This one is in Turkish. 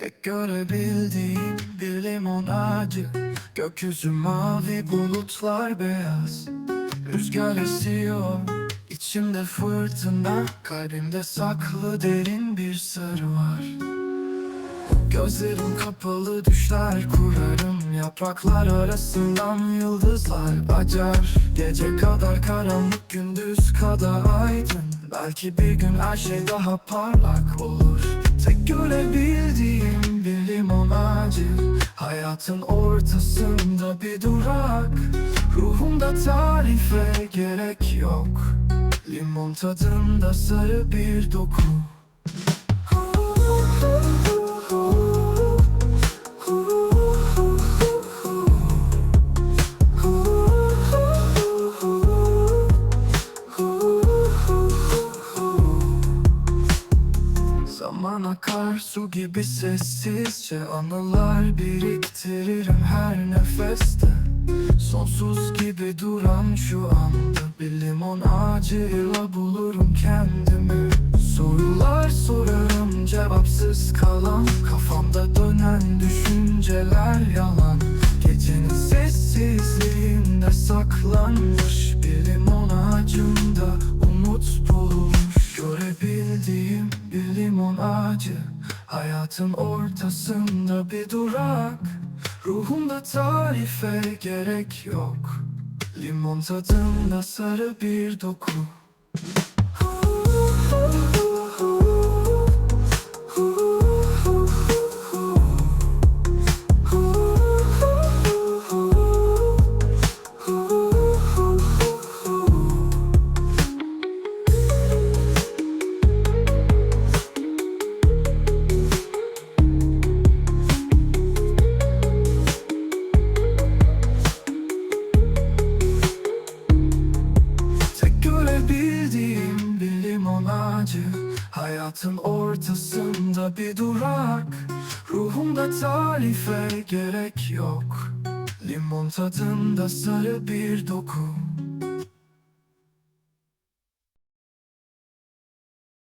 Tek görebildiğim bir limon ağacı. Gökyüzü mavi bulutlar beyaz. Rüzgar esiyor içimde fırtına. Kalbimde saklı derin bir sır var. Gözlerim kapalı düşler kurarım. Yapraklar arasından yıldızlar acar Gece kadar karanlık gündüz kadar aydın Belki bir gün her şey daha parlak olur. Tek görebildiğim bir limon ağacı Hayatın ortasında bir durak. Ruhumda tarife gerek yok. Limon tadında sarı bir doku Zaman akar su gibi sessizce Anılar biriktiririm her nefeste. Sonsuz gibi duran şu anda Bir limon ağacıyla bulurum kendimi. Sorular sorarım cevapsız kalan Kafamda dönen düşünceler yalan. Gecenin sessizliğinde saklanmış Görebildiğim bir limon ağacı. Hayatın ortasında bir durak. Ruhumda tarife gerek yok. Limon tadında sarı bir doku görebildiğim bir limon ağacı. Hayatın ortasında bir durak. Ruhumda tarife gerek yok. Limon tadında sarı bir doku